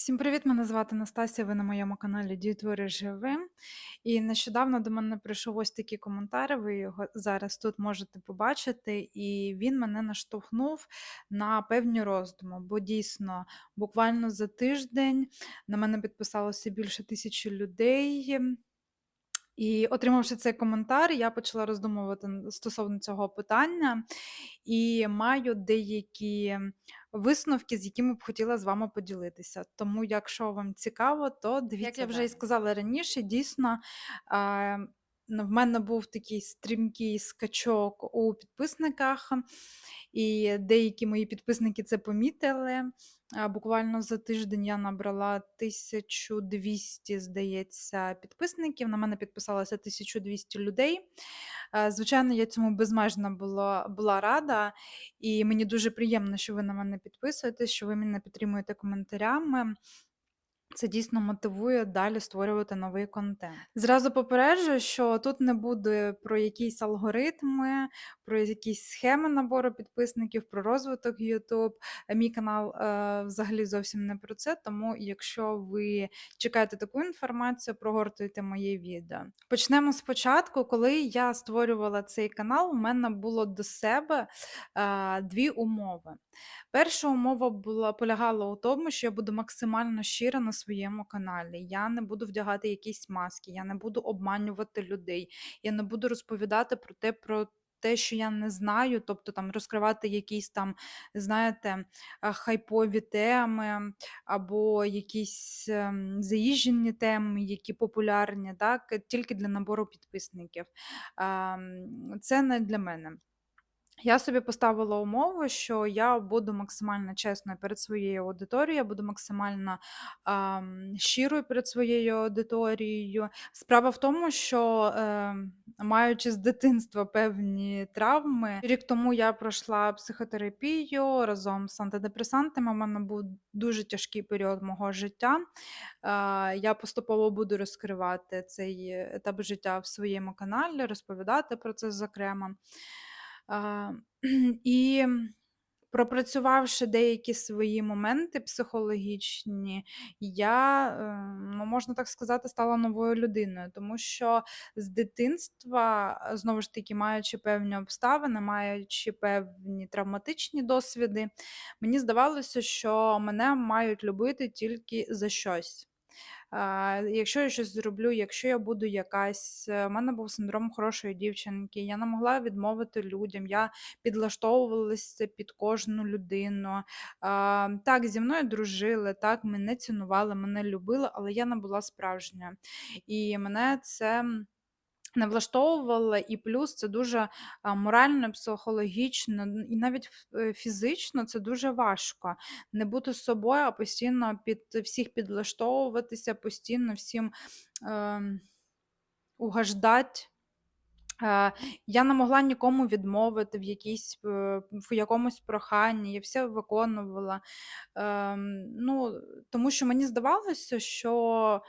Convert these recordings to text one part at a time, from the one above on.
Всім привіт! Мене звати Настасія. Ви на моєму каналі Дієтвори Живим. І нещодавно до мене прийшов ось такий коментар. Ви його зараз тут можете побачити, і він мене наштовхнув на певні роздуми. Бо дійсно, буквально за тиждень на мене підписалося більше тисячі людей. І отримавши цей коментар, я почала роздумувати стосовно цього питання і маю деякі висновки, з якими б хотіла з вами поділитися. Тому, якщо вам цікаво, то дивіться. Як я вже і сказала раніше, дійсно. Ну, в мене був такий стрімкий скачок у підписниках, і деякі мої підписники це помітили. Буквально за тиждень я набрала 1200, здається, підписників. На мене підписалося 1200 людей. Е, Звичайно, я цьому безмежно була, була рада, і мені дуже приємно, що ви на мене підписуєтесь, що ви мене підтримуєте коментарями. Це дійсно мотивує далі створювати новий контент. Зразу попереджую, що тут не буде про якісь алгоритми, про якісь схеми набору підписників, про розвиток YouTube. Мій канал е, взагалі зовсім не про це. Тому, якщо ви чекаєте таку інформацію, прогортуйте моє відео. Почнемо спочатку. Коли я створювала цей канал, у мене було до себе е, дві умови. Перша умова була полягала у тому, що я буду максимально щира на своєму каналі. Я не буду вдягати якісь маски, я не буду обманювати людей, я не буду розповідати про те, про те, що я не знаю, тобто там розкривати якісь там, знаєте, хайпові теми або якісь ем, заїжджені теми, які популярні, так, тільки для набору підписників. Ам, Це не для мене. Я собі поставила умову, що я буду максимально чесною перед своєю аудиторією, я буду максимально ам, щирою перед своєю аудиторією. Справа в тому, що е, маючи з дитинства певні травми, рік тому я пройшла психотерапію разом з антидепресантами. У мене був дуже тяжкий період мого життя. Е, я поступово буду розкривати цей етап життя в своєму каналі, розповідати про це зокрема. І пропрацювавши деякі свої моменти психологічні, я, е, ну, можна так сказати, стала новою людиною, тому що з дитинства, е, знову ж таки, маючи певні обставини, маючи певні травматичні досвіди, мені здавалося, що мене мають любити тільки за щось. Якщо я щось зроблю, якщо я буду якась, у в мене був синдром хорошої дівчинки, я не могла відмовити людям, я підлаштовувалася під кожну людину. Так, зі мною дружили, так, мене цінували, мене любили, але я не була справжня. І мене це. Не влаштовувала, і плюс це дуже морально, психологічно, і навіть е, фізично це дуже важко. Не бути собою, а постійно під всіх підлаштовуватися, постійно всім ем. Е, я не могла нікому відмовити в якійсь, е, в якомусь проханні, я все виконувала. Ем, ну, тому що мені здавалося, що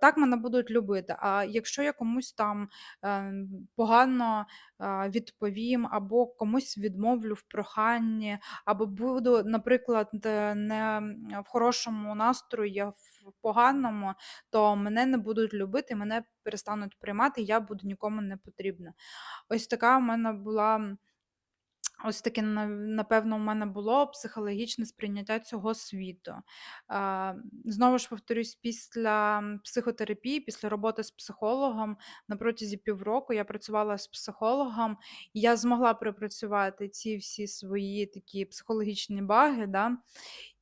так мене будуть любити. А якщо я комусь там ем, погано е, відповім, або комусь відмовлю в проханні, або буду, наприклад, е, не в хорошому настрої, а в поганому, то мене не будуть любити, мене перестануть приймати, я буду нікому не потрібна. Ось така в мене була. Ось таке, напевно, у мене було психологічне сприйняття цього світу. Знову ж повторюсь, після психотерапії, після роботи з психологом на протязі півроку я працювала з психологом, і я змогла пропрацювати ці всі свої такі психологічні баги. Да?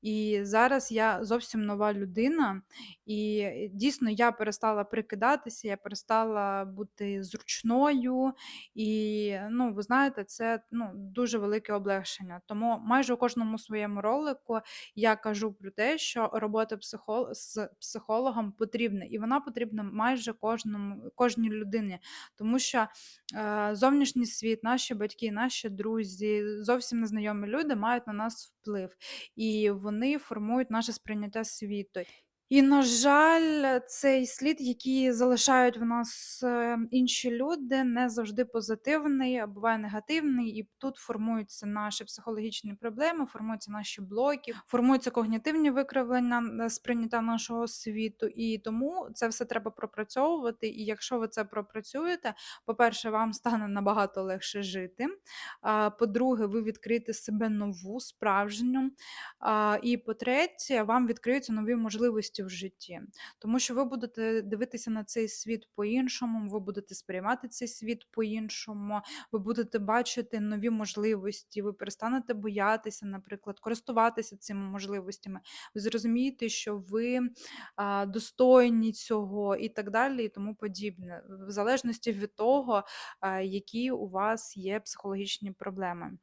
І зараз я зовсім нова людина, і е, дійсно я перестала прикидатися, я перестала бути зручною. І ну, ви знаєте, це ну, дуже велике облегшення. Тому майже у кожному своєму ролику я кажу про те, що робота психо... з психологом потрібна, і вона потрібна майже кожному, кожній людині, тому що е, зовнішній світ, наші батьки, наші друзі, зовсім незнайомі люди мають на нас вплив і вони формують наше сприйняття світу. І, на жаль, цей слід, який залишають в нас, е, інші люди, не завжди позитивний, а буває негативний. І тут формуються наші психологічні проблеми, формуються наші блоки, формуються когнітивні викривлення е, сприйняття нашого світу. І тому це все треба пропрацьовувати. І якщо ви це пропрацюєте, по-перше, вам стане набагато легше жити. По-друге, ви відкриєте себе нову, справжню. І по-третє, вам відкриються нові можливості в житті, тому що ви будете дивитися на цей світ по-іншому, ви будете сприймати цей світ по-іншому, ви будете бачити нові можливості, ви перестанете боятися, наприклад, користуватися цими можливостями. Ви зрозумієте, що ви достойні цього і так далі, і тому подібне, в залежності від того, які у вас є психологічні проблеми.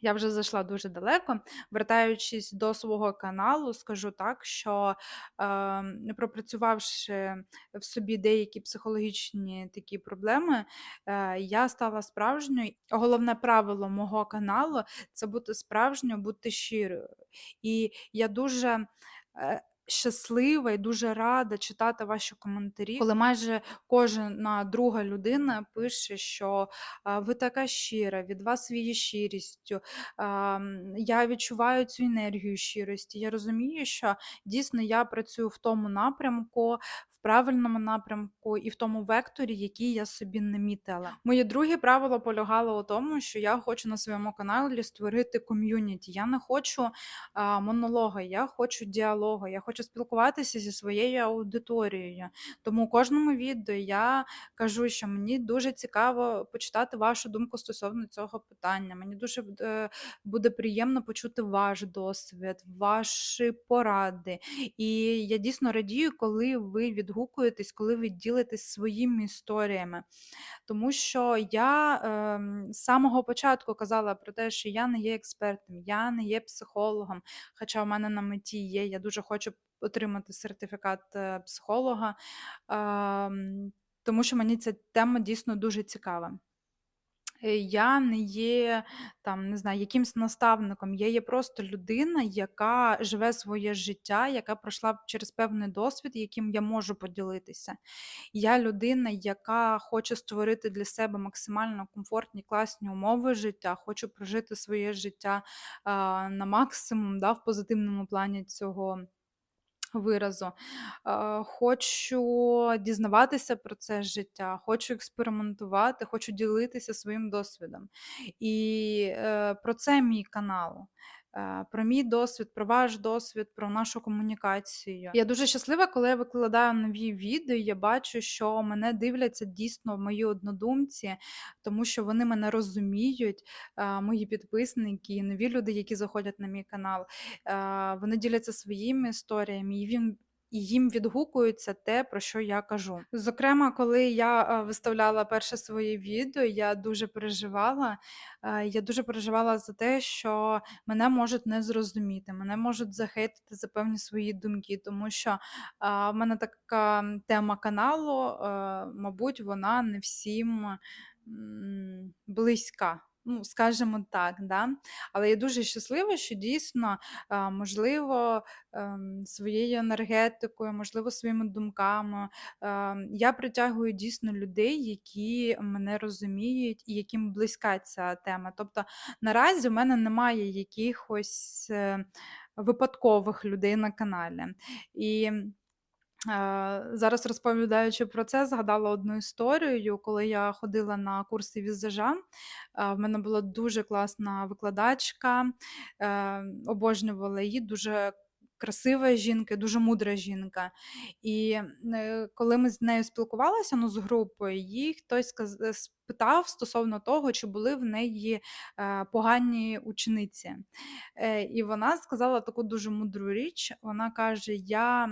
Я вже зайшла дуже далеко. Вертаючись до свого каналу, скажу так, що е, пропрацювавши в собі деякі психологічні такі проблеми, е, я стала справжньою. Головне правило мого каналу це бути справжньою, бути щирою. І я дуже. е, Щаслива і дуже рада читати ваші коментарі, коли майже кожна друга людина пише, що ви така щира, від вас віє щирістю, я відчуваю цю енергію щирості. Я розумію, що дійсно я працюю в тому напрямку, правильному напрямку і в тому векторі, який я собі намітила. Моє друге правило полягало у тому, що я хочу на своєму каналі створити ком'юніті. Я не хочу а, монолога, я хочу діалогу, я хочу спілкуватися зі своєю аудиторією. Тому у кожному відео я кажу, що мені дуже цікаво почитати вашу думку стосовно цього питання. Мені дуже е, буде приємно почути ваш досвід, ваші поради. І я дійсно радію, коли ви відгукуєтесь, коли ви ділитесь своїми історіями. Тому що я е, з самого початку казала про те, що я не є експертом, я не є психологом, хоча в мене на меті є, я дуже хочу отримати сертифікат е, психолога, е, тому що мені ця тема дійсно дуже цікава. Е, я не є там, не знаю, якимсь наставником. Я є просто людина, яка живе своє життя, яка пройшла через певний досвід, яким я можу поділитися. Я людина, яка хоче створити для себе максимально комфортні, класні умови життя, хочу прожити своє життя а, на максимум, да, в позитивному плані цього виразу. Е, Хочу дізнаватися про це життя, хочу експериментувати, хочу ділитися своїм досвідом. І е, про це мій канал. Е, Про мій досвід, про ваш досвід, про нашу комунікацію. Я дуже щаслива, коли я викладаю нові відео. Я бачу, що мене дивляться дійсно мої однодумці, тому що вони мене розуміють, е, мої підписники, нові люди, які заходять на мій канал. Е, Вони діляться своїми історіями, і він. І їм відгукується те, про що я кажу. Зокрема, коли я е, виставляла перше своє відео, я дуже переживала. Е, Я дуже переживала за те, що мене можуть не зрозуміти, мене можуть захейтити за певні свої думки, тому що в мене така тема каналу, е, мабуть, вона не всім близька. Ну, скажімо так, да? Але я дуже щаслива, що дійсно, можливо, ем, своєю енергетикою, можливо, своїми думками ем, я притягую дійсно людей, які мене розуміють і яким близька ця тема. Тобто наразі в мене немає якихось е, випадкових людей на каналі. І Зараз розповідаючи про це, згадала одну історію, коли я ходила на курси візажа. е, В мене була дуже класна викладачка, е, обожнювала її, дуже красива жінка, дуже мудра жінка. І е, коли ми з нею спілкувалися, ну, з групою, їй хтось е, спитав стосовно того, чи були в неї е, погані учениці. І вона сказала таку дуже мудру річ. Вона каже: Я.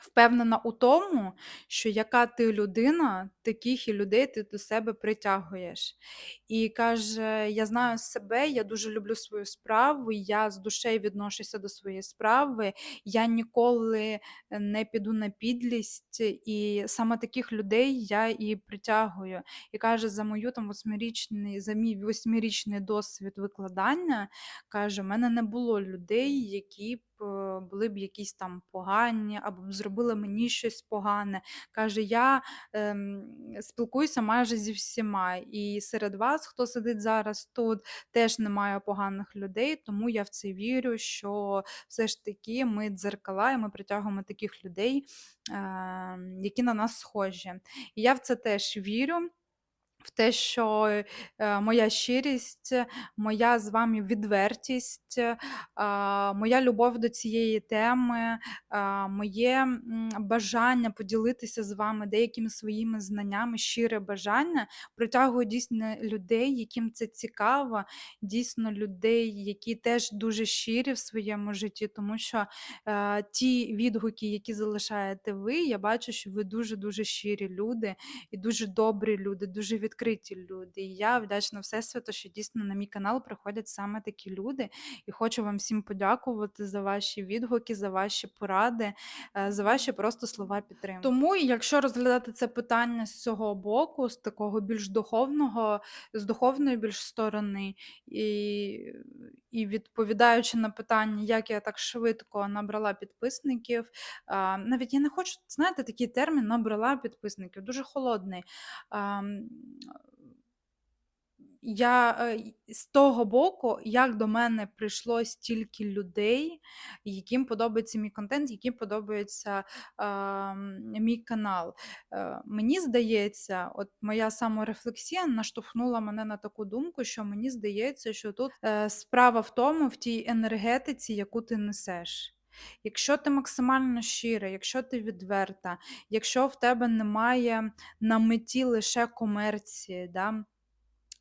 Впевнена у тому, що яка ти людина, таких і людей ти до себе притягуєш. І каже: Я знаю себе, я дуже люблю свою справу, я з душею відношуся до своєї справи, я ніколи не піду на підлість, і саме таких людей я і притягую. І каже, за мою там восьмирічний, за мій восьмирічний досвід викладання, каже, в мене не було людей, які були б якісь там погані або зробили мені щось погане. Каже: "Я, ем, спілкуюся майже зі всіма, і серед вас, хто сидить зараз тут, теж немає поганих людей, тому я в це вірю, що все ж таки ми дзеркала, і ми притягуємо таких людей, ем, які на нас схожі". І я в це теж вірю. В те, що, е, моя щирість, моя з вами відвертість, а, моя любов до цієї теми, моє, бажання поділитися з вами деякими своїми знаннями, щире бажання притягує дійсно людей, яким це цікаво, дійсно людей, які теж дуже щирі в своєму житті, тому що, е, ті відгуки, які залишаєте ви, я бачу, що ви дуже-дуже щирі люди і дуже добрі люди, дуже відкриті люди. І я вдячна Всесвіту, що дійсно на мій канал приходять саме такі люди. І хочу вам всім подякувати за ваші відгуки, за ваші поради, е, за ваші просто слова підтримки. Тому, якщо розглядати це питання з цього боку, з такого більш духовного, з духовної більш сторони, і, і відповідаючи на питання, як я так швидко набрала підписників, навіть я не хочу, знаєте, такий термін набрала підписників, дуже холодний. Я е, з того боку, як до мене прийшло стільки людей, яким подобається мій контент, яким подобається а, мій канал. Е, мені здається, от моя саморефлексія наштовхнула мене на таку думку, що мені здається, що тут е, справа в тому, в тій енергетиці, яку ти несеш. Якщо ти максимально щира, якщо ти відверта, якщо в тебе немає на меті лише комерції, да,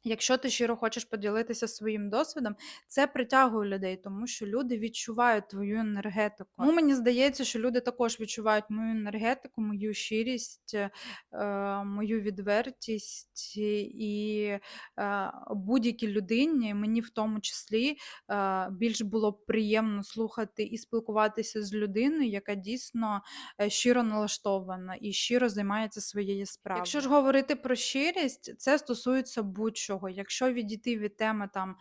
Якщо ти щиро хочеш поділитися своїм досвідом, це притягує людей, тому що люди відчувають твою енергетику. Тому мені здається, що люди також відчувають мою енергетику, мою щирість, е, мою відвертість і е, будь-якій людині, мені в тому числі, е, більш було приємно слухати і спілкуватися з людиною, яка дійсно щиро налаштована і щиро займається своєю справою. Якщо ж говорити про щирість, це стосується будь-чого чого. Якщо відійти від теми там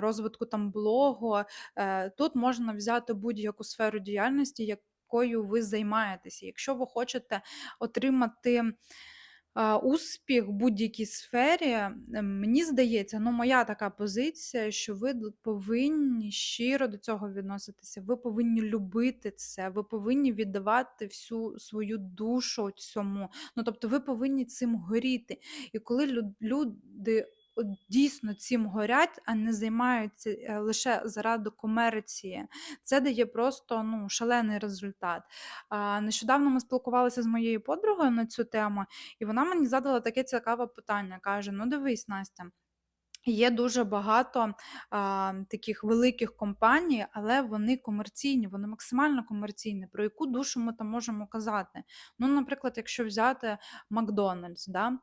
розвитку там блогу, е, тут можна взяти будь-яку сферу діяльності, якою ви займаєтеся. Якщо ви хочете отримати успіх в будь-якій сфері, мені здається, ну, моя така позиція, що ви повинні щиро до цього відноситися. Ви повинні любити це, ви повинні віддавати всю свою душу цьому. Ну, тобто, ви повинні цим горіти. І коли люди от дійсно цим горять, а не займаються е, лише заради комерції. Це дає просто ну, шалений результат. Нещодавно ми спілкувалися з моєю подругою на цю тему, і вона мені задала таке цікаве питання. Каже: Ну, дивись, Настя. Є дуже багато а, таких великих компаній, але вони комерційні, вони максимально комерційні. Про яку душу ми там можемо казати? Ну, наприклад, якщо взяти Макдональдс, да?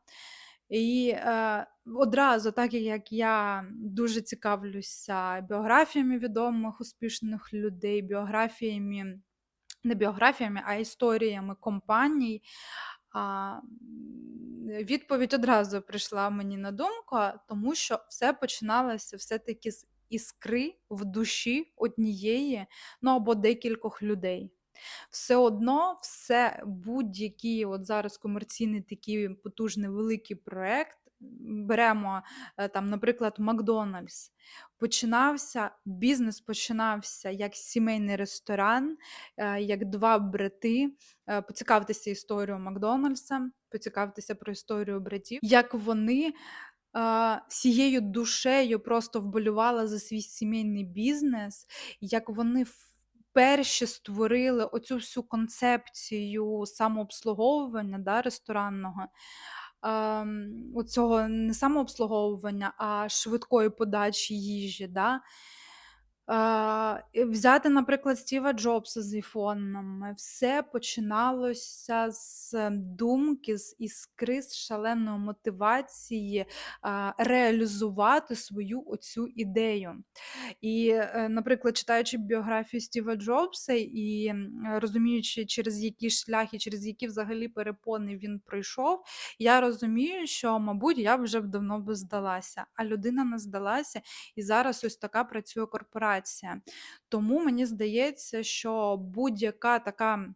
І е, одразу, так як я дуже цікавлюся біографіями відомих успішних людей, біографіями, не біографіями, а історіями компаній. А, Відповідь одразу прийшла мені на думку, тому що все починалося все-таки з іскри в душі однієї, ну або декількох людей. Все одно, все будь-який от зараз комерційний такий потужний великий проект. Беремо е, там, наприклад, Макдональдс. Починався, бізнес починався як сімейний ресторан, е, як два брати. Е, поцікавтеся історією Макдональдса, поцікавтеся про історію братів, як вони всією душею просто вболювали за свій сімейний бізнес, як вони перші створили оцю всю концепцію самообслуговування да, ресторанного. Ем, оцього не самообслуговування, а швидкої подачі їжі. Да? Взяти, наприклад, Стіва Джобса з айфонами. Все починалося з думки, з іскри, з шаленої мотивації реалізувати свою оцю ідею. І, е, наприклад, читаючи біографію Стіва Джобса і розуміючи, через які шляхи, через які взагалі перепони він пройшов, я розумію, що, мабуть, я вже б давно би здалася, а людина не здалася, і зараз ось така працює корпорація мотивація. Тому мені здається, що будь-яка така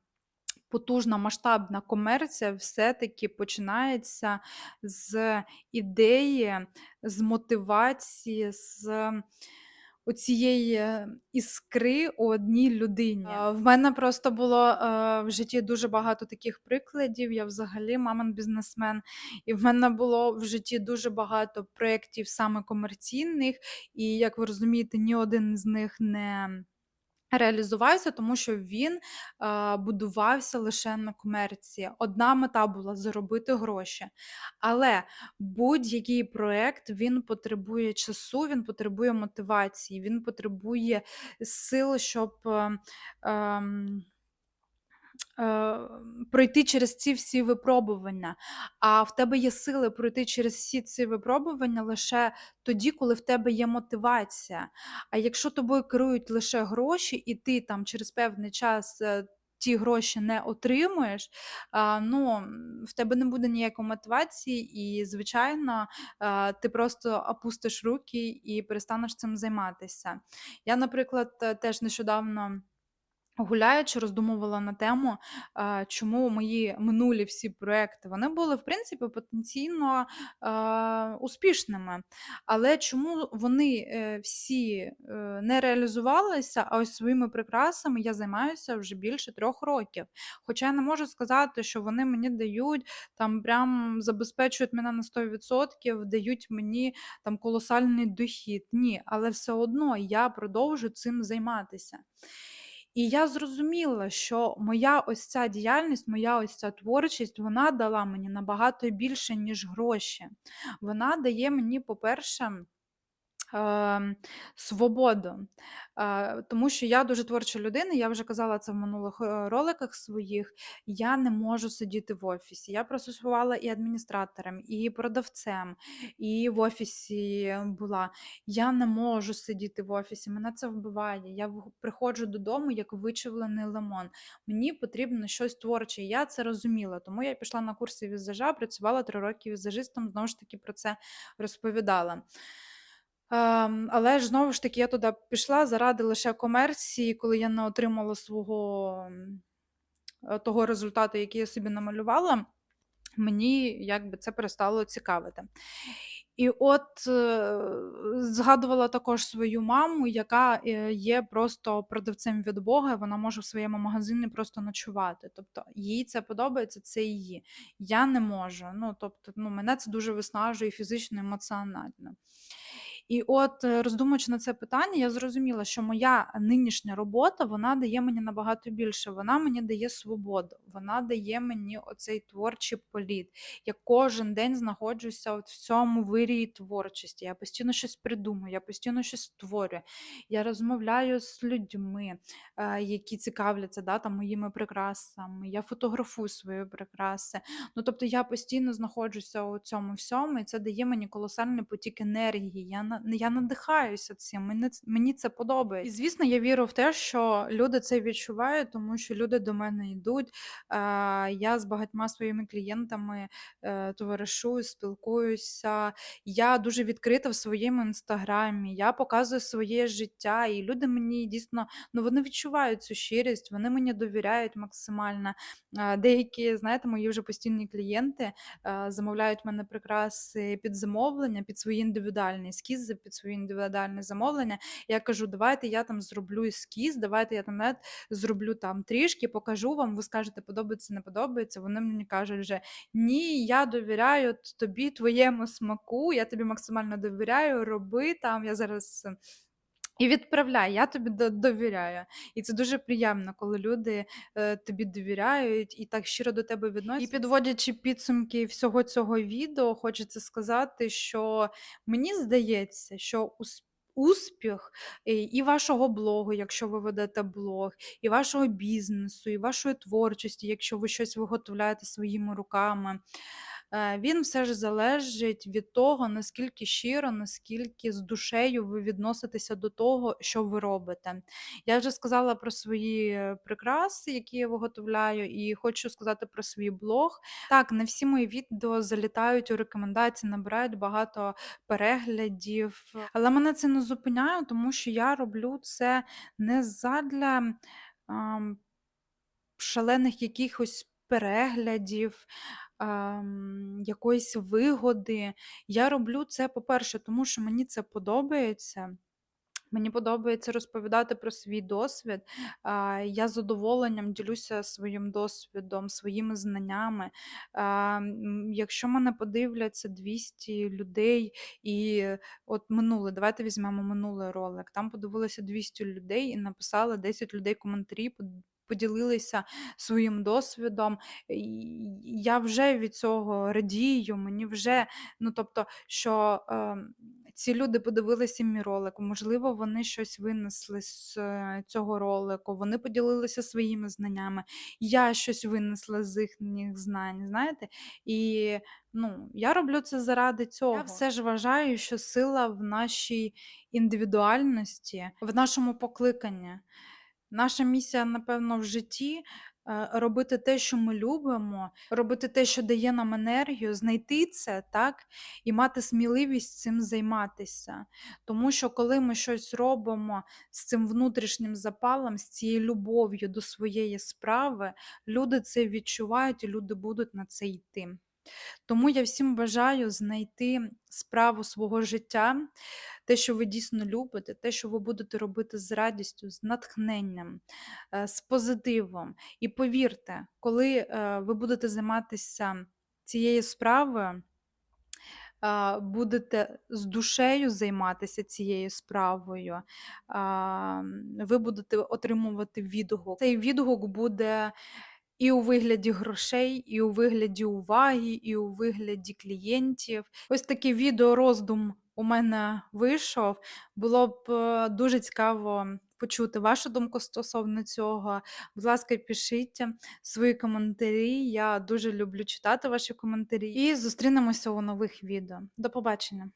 потужна масштабна комерція все-таки починається з ідеї, з мотивації, з оцієї іскри у одній людині. В мене просто було, е, в житті дуже багато таких прикладів. Я взагалі мамин бізнесмен, і в мене було в житті дуже багато проєктів саме комерційних, і як ви розумієте, ні один з них не реалізувався, тому що він, е, будувався лише на комерції. Одна мета була заробити гроші. Але будь-який проект він потребує часу, він потребує мотивації, він потребує сил, щоб, е, е, пройти через ці всі випробування. А в тебе є сили пройти через всі ці випробування лише тоді, коли в тебе є мотивація. А якщо тобою керують лише гроші, і ти там через певний час е, ті гроші не отримуєш, ну, в тебе не буде ніякої мотивації, і, звичайно, е, ти просто опустиш руки і перестанеш цим займатися. Я, наприклад, е, теж нещодавно. Гуляючи, роздумувала на тему, а, чому мої минулі всі проекти вони були, в принципі, потенційно а, успішними. Але чому вони е, всі е, не реалізувалися, а ось своїми прикрасами я займаюся вже більше трьох років. Хоча я не можу сказати, що вони мені дають там прям забезпечують мене на 100%, дають мені там колосальний дохід. Ні, але все одно я продовжу цим займатися. І я зрозуміла, що моя ось ця діяльність, моя ось ця творчість, вона дала мені набагато більше, ніж гроші. Вона дає мені, по-перше, свободу. Тому що я дуже творча людина, я вже казала це в минулих е, роликах своїх. Я не можу сидіти в офісі. Я працювала і адміністратором, і продавцем, і в офісі була. Я не можу сидіти в офісі, мене це вбиває. Я приходжу додому як вичавлений лимон. Мені потрібно щось творче. Я це розуміла. Тому я пішла на курси візажа, працювала три роки візажистом, знову ж таки про це розповідала. Ем, але ж знову ж таки я туди пішла заради лише комерції, коли я не отримала свого е, того результату, який я собі намалювала, мені якби це перестало цікавити. І от е, згадувала також свою маму, яка е, є просто продавцем від Бога, вона може в своєму магазині просто ночувати. Тобто їй це подобається, це її. Я не можу. Ну, тобто, ну, мене це дуже виснажує фізично, емоціонально. І от, е, роздумуючи на це питання, я зрозуміла, що моя нинішня робота вона дає мені набагато більше. Вона мені дає свободу, вона дає мені оцей творчий політ. Я кожен день знаходжуся от в цьому вирії творчості. Я постійно щось придумую, я постійно щось створюю. Я розмовляю з людьми, е, які цікавляться да, там, моїми прикрасами. Я фотографую свої прикраси. Ну, тобто я постійно знаходжуся у цьому всьому, і це дає мені колосальний потік енергії. Я я надихаюся цим. Мені мені це подобається. І звісно, я вірю в те, що люди це відчувають, тому що люди до мене йдуть. Я з багатьма своїми клієнтами е, товаришую, спілкуюся. Я дуже відкрита в своєму інстаграмі. Я показую своє життя, і люди мені дійсно ну вони відчувають цю щирість, вони мені довіряють максимально. Деякі, знаєте, мої вже постійні клієнти е, замовляють мене прикраси під замовлення, під свої індивідуальні ескізи, під своє індивідуальне замовлення. Я кажу, давайте я там зроблю ескіз, давайте я там навіть зроблю там трішки, покажу вам. Ви скажете, подобається, не подобається. Вони мені кажуть вже ні, я довіряю тобі, твоєму смаку, я тобі максимально довіряю, роби там. Я зараз. І відправляй, я тобі довіряю. І це дуже приємно, коли люди, е, тобі довіряють і так щиро до тебе І підводячи підсумки всього цього відео, хочеться сказати, що мені здається, що ус успіх, е, і вашого блогу, якщо ви ведете блог, і вашого бізнесу, і вашої творчості, якщо ви щось виготовляєте своїми руками, він все ж залежить від того, наскільки щиро, наскільки з душею ви відноситеся до того, що ви робите. Я вже сказала про свої прикраси, які я виготовляю, і хочу сказати про свій блог. Так, не всі мої відео залітають у рекомендації, набирають багато переглядів, але мене це не зупиняє, тому що я роблю це не задля шалених якихось переглядів, ам, якоїсь вигоди. Я роблю це, по-перше, тому що мені це подобається. Мені подобається розповідати про свій досвід. Я з задоволенням ділюся своїм досвідом, своїми знаннями. Якщо мене подивляться 200 людей, і от минуле, давайте візьмемо минулий ролик. Там подивилося 200 людей і написали 10 людей коментарі. Под- Поділилися своїм досвідом. Я вже від цього радію. Мені вже, ну тобто, що ем, ці люди подивилися мій ролик, можливо, вони щось винесли з е, цього ролику, вони поділилися своїми знаннями, я щось винесла з їхніх знань, знаєте? І ну, я роблю це заради цього. Я все ж вважаю, що сила в нашій індивідуальності, в нашому покликанні. Наша місія, напевно, в житті е, робити те, що ми любимо, робити те, що дає нам енергію, знайти це, так, і мати сміливість цим займатися. Тому що коли ми щось робимо з цим внутрішнім запалом, з цією любов'ю до своєї справи, люди це відчувають і люди будуть на це йти. Тому я всім бажаю знайти справу свого життя, те, що ви дійсно любите, те, що ви будете робити з радістю, з натхненням, е, з позитивом. І повірте, коли е, ви будете займатися цією справою, будете з душею займатися цією справою, ви будете отримувати відгук. Цей відгук буде і у вигляді грошей, і у вигляді уваги, і у вигляді клієнтів. Ось такий відеороздум у мене вийшов. Було б е, дуже цікаво почути вашу думку стосовно цього. Будь ласка, пишіть свої коментарі. Я дуже люблю читати ваші коментарі. І зустрінемося у нових відео. До побачення!